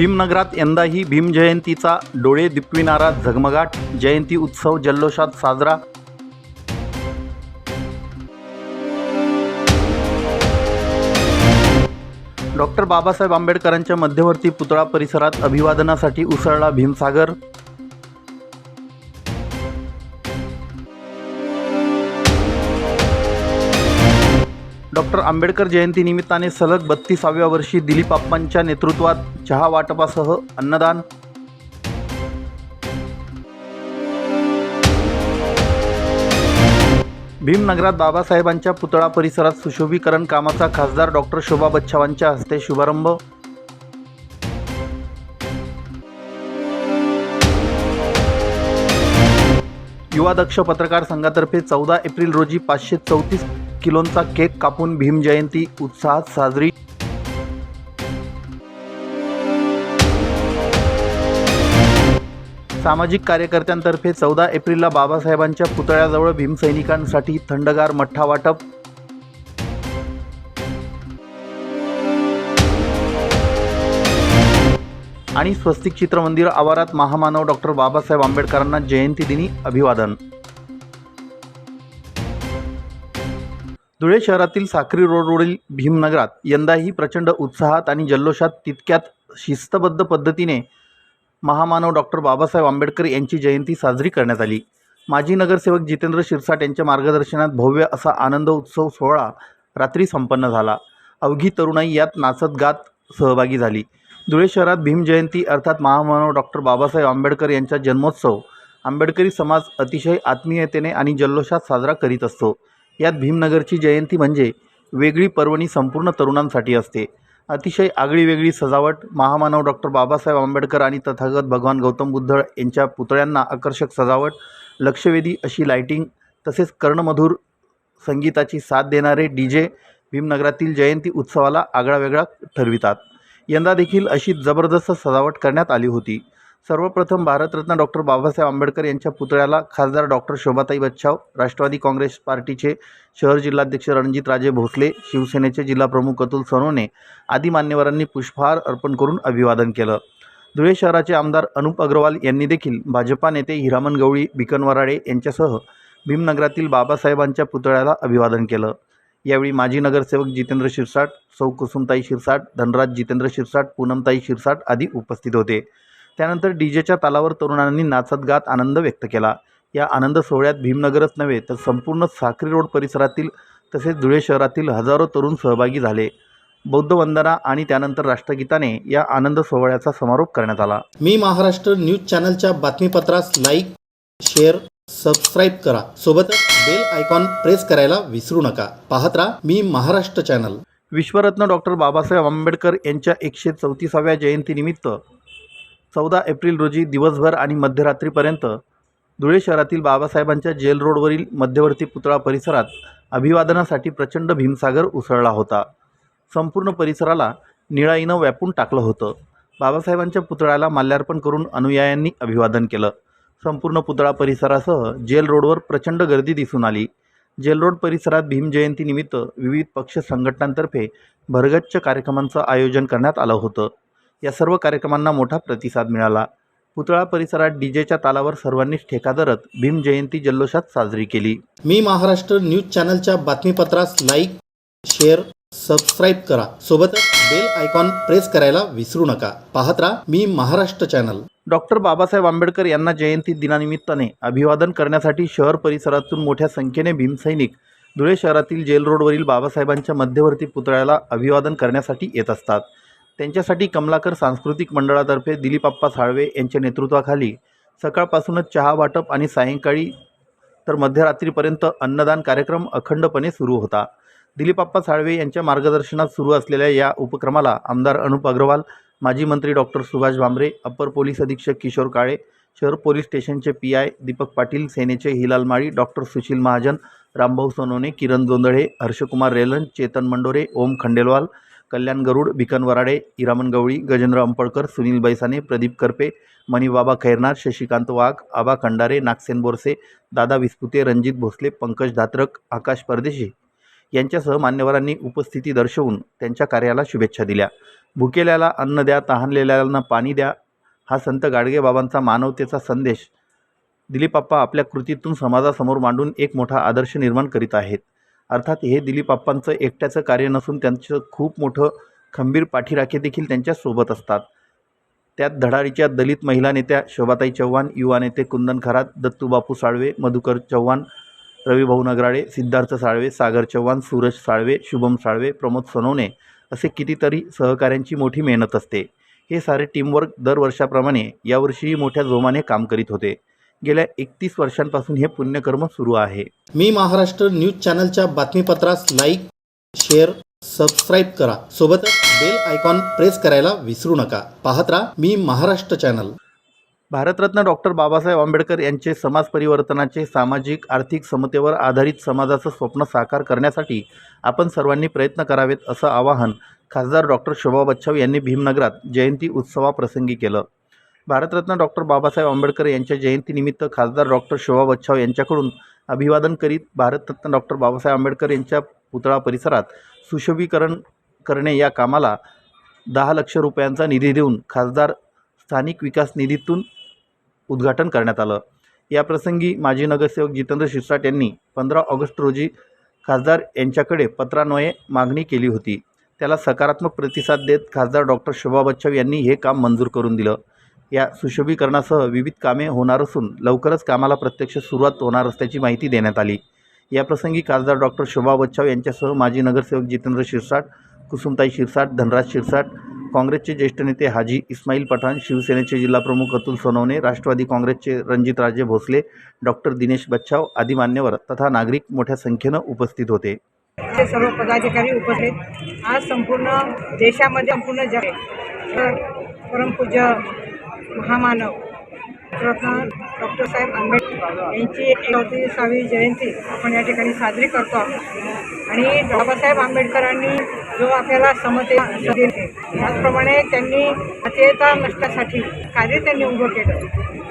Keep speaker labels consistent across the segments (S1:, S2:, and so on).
S1: भीमनगरात यंदाही भीमजयंतीचा डोळे दिपविणारा झगमगाट. जयंती उत्सव जल्लोषात साजरा. डॉक्टर बाबासाहेब आंबेडकरांच्या मध्यवर्ती पुतळा परिसरात अभिवादनासाठी उसळला भीमसागर. डॉक्टर आंबेडकर जयंतीनिमित्ताने सलग बत्तीसाव्या वर्षी दिलीप आप्पांच्या नेतृत्वात चहा वाटपासह अन्नदान. भीमनगरात बाबासाहेबांच्या पुतळा परिसरात सुशोभीकरण कामाचा खासदार डॉक्टर शोभा बच्छावांच्या हस्ते शुभारंभ. युवा दक्ष पत्रकार संघातर्फे चौदा एप्रिल रोजी पाचशे चौतीस किलोंचा केक कापून भीमजयंती उत्साहात साजरी. सामाजिक कार्यकर्त्यांतर्फे चौदा एप्रिलला बाबासाहेबांच्या पुतळ्याजवळ भीमसैनिकांसाठी थंडगार मठ्ठा वाटप. आणि स्वस्तिक चित्रमंदिर आवारात महामानव डॉक्टर बाबासाहेब आंबेडकरांना जयंतीदिनी अभिवादन. धुळे शहरातील साक्री रोडवरील भीमनगरात यंदाही प्रचंड उत्साहात आणि जल्लोषात तितक्यात शिस्तबद्ध पद्धतीने महामानव डॉक्टर बाबासाहेब आंबेडकर यांची जयंती साजरी करण्यात आली. माजी नगरसेवक जितेंद्र शिरसाट यांच्या मार्गदर्शनात भव्य असा आनंद उत्सव सोहळा रात्री संपन्न झाला. अवघी तरुणाई यात नाचत गात सहभागी झाली. धुळे शहरात भीमजयंती अर्थात महामानव डॉक्टर बाबासाहेब आंबेडकर यांचा जन्मोत्सव आंबेडकरी समाज अतिशय आत्मीयतेने आणि जल्लोषात साजरा करीत असतो. यात भीमनगरची जयंती म्हणजे वेगळी पर्वणी संपूर्ण तरुणांसाठी असते. अतिशय आगळीवेगळी सजावट महामानव डॉक्टर बाबासाहेब आंबेडकर आणि तथागत भगवान गौतम बुद्ध यांच्या पुतळ्यांना आकर्षक सजावट लक्षवेधी अशी लायटिंग तसेच कर्णमधुर संगीताची साथ देणारे डी जे भीमनगरातील जयंती उत्सवाला आगळावेगळा ठरवितात. यंदा देखील अशी जबरदस्त सजावट करण्यात आली होती. सर्वप्रथम भारतरत्न डॉक्टर बाबासाहेब आंबेडकर यांच्या पुतळ्याला खासदार डॉक्टर शोभाताई बच्छाव राष्ट्रवादी काँग्रेस पार्टीचे शहर जिल्हाध्यक्ष रणजितराजे भोसले शिवसेनेचे जिल्हाप्रमुख अतुल सोनवणे आदी मान्यवरांनी पुष्पहार अर्पण करून अभिवादन केलं. धुळे शहराचे आमदार अनुप अग्रवाल यांनी देखील भाजपा नेते हिरामन गवळी बिकन वराडे यांच्यासह भीमनगरातील बाबासाहेबांच्या पुतळ्याला अभिवादन केलं. यावेळी माजी नगरसेवक जितेंद्र शिरसाट सौ कुसुमताई शिरसाट धनराज जितेंद्र शिरसाट पूनमताई शिरसाट आदी उपस्थित होते. त्यानंतर डी जेच्या तालावर तरुणांनी नाचत गात आनंद व्यक्त केला. या आनंद सोहळ्यात भीमनगरच नव्हे तर संपूर्ण साक्री रोड परिसरातील तसेच धुळे शहरातील हजारो तरुण सहभागी झाले. बौद्ध वंदना आणि त्यानंतर राष्ट्रगीताने या आनंद सोहळ्याचा समारोप करण्यात आला. मी महाराष्ट्र न्यूज चॅनलच्या बातमीपत्रास लाईक शेअर सबस्क्राईब करा. सोबतच बेल आयकॉन प्रेस करायला विसरू नका. पाहत राहा मी महाराष्ट्र चॅनल. विश्वरत्न डॉक्टर बाबासाहेब आंबेडकर यांच्या एकशे चौतीसाव्या जयंतीनिमित्त चौदा एप्रिल रोजी दिवसभर आणि मध्यरात्रीपर्यंत धुळे शहरातील बाबासाहेबांच्या जेल रोडवरील मध्यवर्ती पुतळा परिसरात अभिवादनासाठी प्रचंड भीमसागर उसळला होता. संपूर्ण परिसराला निळाईनं व्यापून टाकलं होतं. बाबासाहेबांच्या पुतळ्याला माल्यार्पण करून अनुयायांनी अभिवादन केलं. संपूर्ण पुतळा परिसरासह जेल रोडवर प्रचंड गर्दी दिसून आली. जेल रोड परिसरात भीम जयंतीनिमित्त विविध पक्ष संघटनांतर्फे भरगच्च कार्यक्रमांचं आयोजन करण्यात आलं होतं. या सर्व कार्यक्रमांना मोठा प्रतिसाद मिळाला. पुतळा परिसरात डीजेच्या तालावर सर्वांनीच ठेका धरत भीम जयंती जल्लोषात साजरी केली. मी महाराष्ट्र न्यूज चॅनलच्या बातमीपत्रास लाईक शेअर सबस्क्राईब करा. सोबतच बेल आयकॉन प्रेस करायला विसरू नका. पाहत राहा मी महाराष्ट्र चॅनल. डॉक्टर बाबासाहेब आंबेडकर यांना जयंती दिनानिमित्ताने अभिवादन करण्यासाठी शहर परिसरातून मोठ्या संख्येने भीमसैनिक धुळे शहरातील जेल रोडवरील बाबासाहेबांच्या मध्यवर्ती पुतळ्याला अभिवादन करण्यासाठी येत असतात. त्यांच्यासाठी कमलाकर सांस्कृतिक मंडळातर्फे दिलीपाप्पा साळवे यांच्या नेतृत्वाखाली सकाळपासूनच चहा वाटप आणि सायंकाळी तर मध्यरात्रीपर्यंत अन्नदान कार्यक्रम अखंडपणे सुरू होता. दिलीपाप्पा साळवे यांच्या मार्गदर्शनात सुरू असलेल्या या उपक्रमाला आमदार अनुप अग्रवाल माजी मंत्री doctor Subhash Bhamre upper police अधीक्षक किशोर काळे शहर पोलीस स्टेशनचे पी आय दीपक पाटील सेनेचे हिलाल माळी डॉक्टर सुशील महाजन रामभाऊ सोनवणे किरण जोंदळे हर्षकुमार रेलन चेतन मंडोरे ओम खंडेलवाल कल्याण गरुड भिकन वराडे इरामन गवळी गजेंद्र अंपळकर सुनील बैसाने प्रदीप करपे मणिबाबा खैरनार शशिकांत वाघ आबा खंडारे नागसेन बोरसे दादा विस्पुते रणजित भोसले पंकज धात्रक आकाश परदेशी यांच्यासह मान्यवरांनी उपस्थिती दर्शवून त्यांच्या कार्याला शुभेच्छा दिल्या. भुकेल्याला अन्न द्या तहानलेल्याला पाणी द्या हा संत गाडगेबाबांचा मानवतेचा संदेश. दिलीपाप्पा आपल्या कृतीतून समाजासमोर मांडून एक मोठा आदर्श निर्माण करीत आहेत. अर्थात हे दिलीपाप्पांचं एकट्याचं कार्य नसून त्यांचं खूप मोठं खंबीर पाठीराखे देखील त्यांच्यासोबत असतात. त्यात धडाडीच्या दलित महिला नेत्या शोभाताई चव्हाण युवा नेते कुंदन खरात दत्तूबापू साळवे मधुकर चव्हाण रविभाऊ नगराळे सिद्धार्थ साळवे सागर चव्हाण सूरज साळवे शुभम साळवे प्रमोद सोनवणे असे कितीतरी सहकाऱ्यांची मोठी मेहनत असते. हे सारे टीमवर्क दरवर्षाप्रमाणे यावर्षीही मोठ्या जोमाने काम करीत होते. गेल्या एकतीस वर्षांपासून हे पुण्यकर्म सुरू आहे. मी महाराष्ट्र न्यूज चॅनलच्या बातमीपत्रास लाईक शेअर सबस्क्राईब करा. सोबतच बेल आयकॉन प्रेस करायला विसरू नका. पाहत राहा मी महाराष्ट्र चॅनल. भारतरत्न डॉक्टर बाबासाहेब आंबेडकर यांचे समाज परिवर्तनाचे सामाजिक आर्थिक समतेवर आधारित समाजाचं स्वप्न साकार करण्यासाठी आपण सर्वांनी प्रयत्न करावेत असं आवाहन खासदार डॉक्टर शोभा बच्छाव यांनी भीमनगरात जयंती उत्सवाप्रसंगी केलं. भारतरत्न डॉक्टर बाबासाहेब आंबेडकर यांच्या जयंतीनिमित्त खासदार डॉक्टर शोभा बच्छाव यांच्याकडून अभिवादन करीत भारतरत्न डॉक्टर बाबासाहेब आंबेडकर यांच्या पुतळा परिसरात सुशोभीकरण करणे या कामाला दहा लक्ष रुपयांचा निधी देऊन खासदार स्थानिक विकास निधीतून उद्घाटन करण्यात आलं. याप्रसंगी माजी नगरसेवक जितेंद्र शिरसाट यांनी पंधरा ऑगस्ट रोजी खासदार यांच्याकडे पत्रान्वये मागणी केली होती. त्याला सकारात्मक प्रतिसाद देत खासदार डॉक्टर शोभा बच्छाव यांनी हे काम मंजूर करून दिलं. या सुशोभीकरणासह विविध कामे होणार असून लवकरच कामाला प्रत्यक्ष सुरुवात होणार असल्याची माहिती देण्यात आली. याप्रसंगी खासदार डॉक्टर शोभा बच्छाव यांच्यासह माजी नगरसेवक जितेंद्र शिरसाट कुसुमताई शिरसाट धनराज शिरसाट काँग्रेसचे ज्येष्ठ नेते हाजी इस्माईल पठाण शिवसेनेचे जिल्हाप्रमुख अतुल सोनवणे राष्ट्रवादी काँग्रेसचे रणजितराजे भोसले डॉक्टर दिनेश बच्छाव आदी मान्यवर तथा नागरिक मोठ्या संख्येनं उपस्थित होते.
S2: सर्व पदाधिकारी उपस्थित. आज संपूर्ण देशामध्ये संपूर्ण जग परमपूज्य महामानव. रत्न डॉक्टर साहेब आंबेडकर यांची चौतीसावी जयंती आपण या ठिकाणी साजरी करतो आणि बाबासाहेब आंबेडकरांनी जो आपल्याला समते दिले त्याचप्रमाणे त्यांनी अत्यता नष्टासाठी कार्य त्यांनी उभं केलं.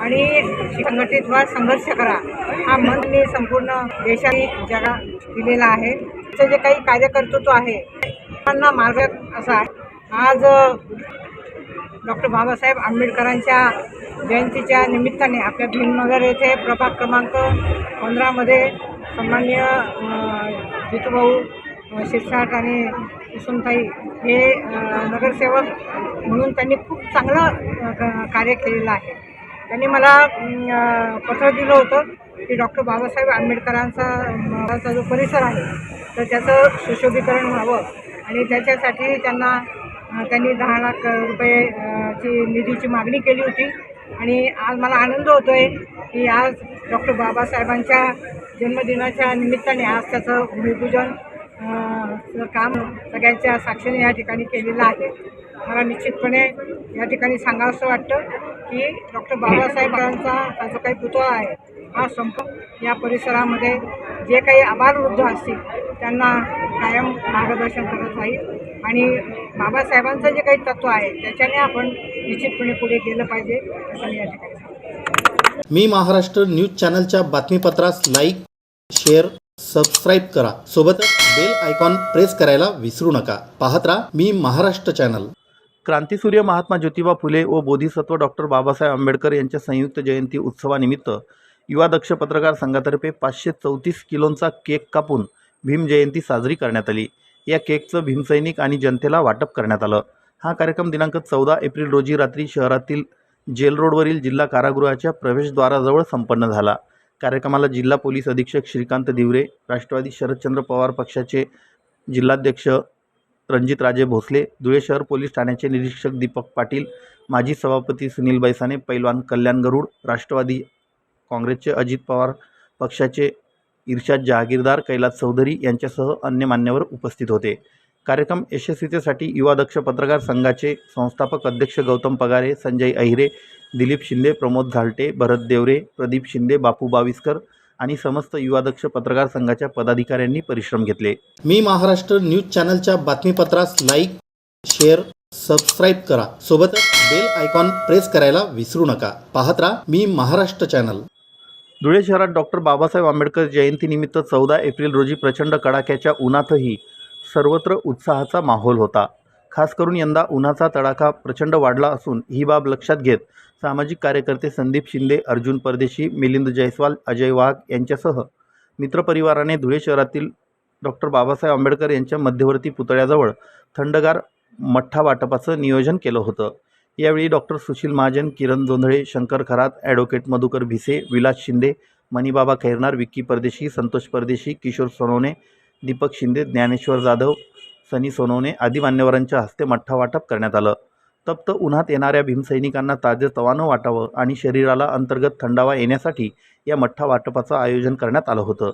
S2: आणि संघटित व्हा संघर्ष करा हा मंत्रनी संपूर्ण देशाने जगा दिलेला आहे. त्याचं जे काही कार्यकर्तृत्व आहे त्यांना मार्ग असा आहे. आज डॉक्टर बाबासाहेब आंबेडकरांच्या जयंतीच्या निमित्ताने आपल्या भीमनगर येथे प्रभाग क्रमांक पंधरामध्ये सन्मान्य जितूभाऊ शिरसाट आणि कुसुमताई हे नगरसेवक म्हणून त्यांनी खूप चांगलं क- कार्य केलेलं आहे. त्यांनी मला पत्र दिलं होतं की डॉक्टर बाबासाहेब आंबेडकरांचा जो परिसर आहे तर त्याचं सुशोभीकरण व्हावं आणि त्याच्यासाठी त्यांना त्यांनी दहा लाख रुपये ची निधीची मागणी केली होती. आणि आज मला आनंद होतो आहे की आज डॉक्टर बाबासाहेबांच्या जन्मदिनाच्या निमित्ताने आज त्याचं भूमिपूजन चं काम सगळ्यांच्या साक्षीने या ठिकाणी केलेलं आहे. मला निश्चितपणे या ठिकाणी सांगावंसं वाटतं की डॉक्टर बाबासाहेबांचा हा जो काही पुतळा आहे हा संप या परिसरामध्ये जे काही आभारवृद्ध असतील त्यांना कायम मार्गदर्शन करत राहील. आणि बाबासाहेबांचं जे काही तत्त्व आहे त्याच्याने आपण निश्चितपणे पुढे गेलं पाहिजे असं मी या ठिकाणी सांगते.
S1: मी महाराष्ट्र न्यूज चॅनलच्या बातमीपत्रास लाईक शेअर सबस्क्राईब करा. सोबतच बेल आयकॉन प्रेस करायला विसरू नका. पाहत राहा मी महाराष्ट्र चॅनल. क्रांतीसूर्य महात्मा ज्योतिबा फुले व बोधिसत्व डॉक्टर बाबासाहेब आंबेडकर यांच्या संयुक्त जयंती उत्सवानिमित्त युवा दक्ष पत्रकार संघातर्फे पाचशे चौतीस किलोंचा केक कापून भीम जयंती साजरी करण्यात आली. या केकचं भीमसैनिक आणि जनतेला वाटप करण्यात आलं. हा कार्यक्रम दिनांक चौदा एप्रिल रोजी रात्री शहरातील जेल रोडवरील जिल्हा कारागृहाच्या प्रवेशद्वाराजवळ संपन्न झाला. कार्यक्रमाला जिल्हा पोलीस अधीक्षक श्रीकांत दिवरे राष्ट्रवादी शरदचंद्र पवार पक्षाचे जिल्हाध्यक्ष रणजितराजे भोसले धुळे शहर पोलीस ठाण्याचे निरीक्षक दीपक पाटील माजी सभापती सुनील बैसाने पैलवान कल्याण गरुड राष्ट्रवादी काँग्रेसचे अजित पवार पक्षाचे इर्शाद जहागीरदार कैलास चौधरी यांच्यासह अन्य मान्यवर उपस्थित होते. कार्यक्रम यशस्वीतेसाठी युवा दक्ष पत्रकार संघाचे संस्थापक अध्यक्ष गौतम पगारे संजय अहिरे दिलीप शिंदे प्रमोद झालटे भरत देवरे प्रदीप शिंदे बापू बाविस्कर आणि समस्त युवादक्ष पत्रकार संघाच्या पदाधिकाऱ्यांनी परिश्रम घेतले. मी महाराष्ट्र न्यूज चॅनलच्या बातमीपत्रास लाईक शेअर सबस्क्राईब करा. सोबतच बेल आयकॉन प्रेस करायला विसरू नका. पाहत राहा मी महाराष्ट्र चॅनल. धुळे शहरात डॉक्टर बाबासाहेब आंबेडकर जयंतीनिमित्त चौदा एप्रिल रोजी प्रचंड कडाक्याच्या उन्हातही सर्वत्र उत्साहाचा माहोल होता. खास करून यंदा उन्हाचा तडाखा प्रचंड वाढला असून ही बाब लक्षात घेत सामाजिक कार्यकर्ते संदीप शिंदे अर्जुन परदेशी मिलिंद जयस्वाल अजय वाघ यांच्यासह मित्रपरिवाराने धुळे शहरातील डॉक्टर बाबासाहेब आंबेडकर यांच्या मध्यवर्ती पुतळ्याजवळ थंडगार मठ्ठा वाटपाचं नियोजन केलं होतं. यावेळी डॉक्टर सुशील महाजन किरण जोंधळे शंकर खरात ॲडव्होकेट मधुकर भिसे विलास शिंदे मणिबाबा खैरनार विक्की परदेशी संतोष परदेशी किशोर सोनवणे दीपक शिंदे ज्ञानेश्वर जाधव सनी सोनवणे आदी मान्यवरांच्या हस्ते मठ्ठा वाटप करण्यात आलं. तप्त उन्हात येणाऱ्या भीमसैनिकांना ताजेतवानं वाटावं आणि शरीराला अंतर्गत थंडावा येण्यासाठी या मठ्ठा वाटपाचं आयोजन करण्यात आलं होतं.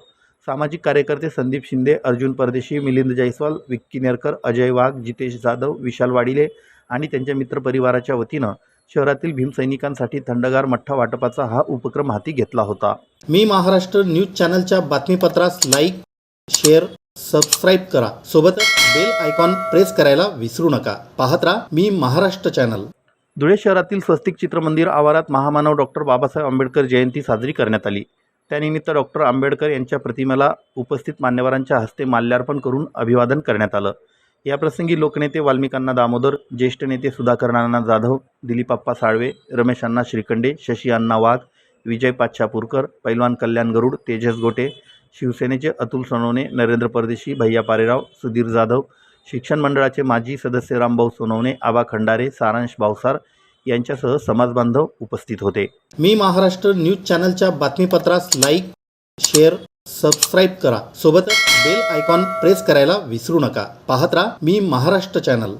S1: सामाजिक कार्यकर्ते संदीप शिंदे अर्जुन परदेशी मिलिंद जयस्वाल विक्की नेरकर अजय वाघ जितेश जाधव विशाल वाडिले आणि त्यांच्या मित्रपरिवाराच्या वतीनं शहरातील भीमसैनिकांसाठी थंडगार मठ्ठा वाटपाचा हा उपक्रम हाती घेतला होता. मी महाराष्ट्र न्यूज चॅनलच्या बातमीपत्रास लाईक शेअर सबस्क्राईब करा. सोबतच बेल आयकॉन प्रेस करायला विसरू नका. पाहत राहा मी महाराष्ट्र चॅनल. धुळे शहरातील स्वस्तिक चित्रमंदिर आवारात महामानव डॉक्टर बाबासाहेब आंबेडकर जयंती साजरी करण्यात आली. त्यानिमित्त डॉक्टर आंबेडकर यांच्या प्रतिमेला उपस्थित मान्यवरांच्या हस्ते माल्यार्पण करून अभिवादन करण्यात आलं. याप्रसंगी लोकनेते वाल्मिकांना दामोदर ज्येष्ठ नेते सुधाकर नाना जाधव दिलीपाप्पा साळवे रमेश अण्णा श्रीखंडे शशी अण्णा वाघ विजय पाच्छापूरकर पैलवान कल्याण गरुड तेजस गोटे शिवसेनेचे अतुल सोनवणे नरेंद्र परदेशी भैया पारेराव सुधीर जाधव शिक्षण मंडळाचे माजी सदस्य रामभाऊ सोनवणे आबा खंडारे सारांश भावसार यांच्यासह समाजबांधव उपस्थित होते. मी महाराष्ट्र न्यूज चॅनलच्या बातमीपत्रास लाईक शेअर सबस्क्राईब करा. सोबतच बेल आयकॉन प्रेस करायला विसरू नका. पाहत राहा मी महाराष्ट्र चॅनल.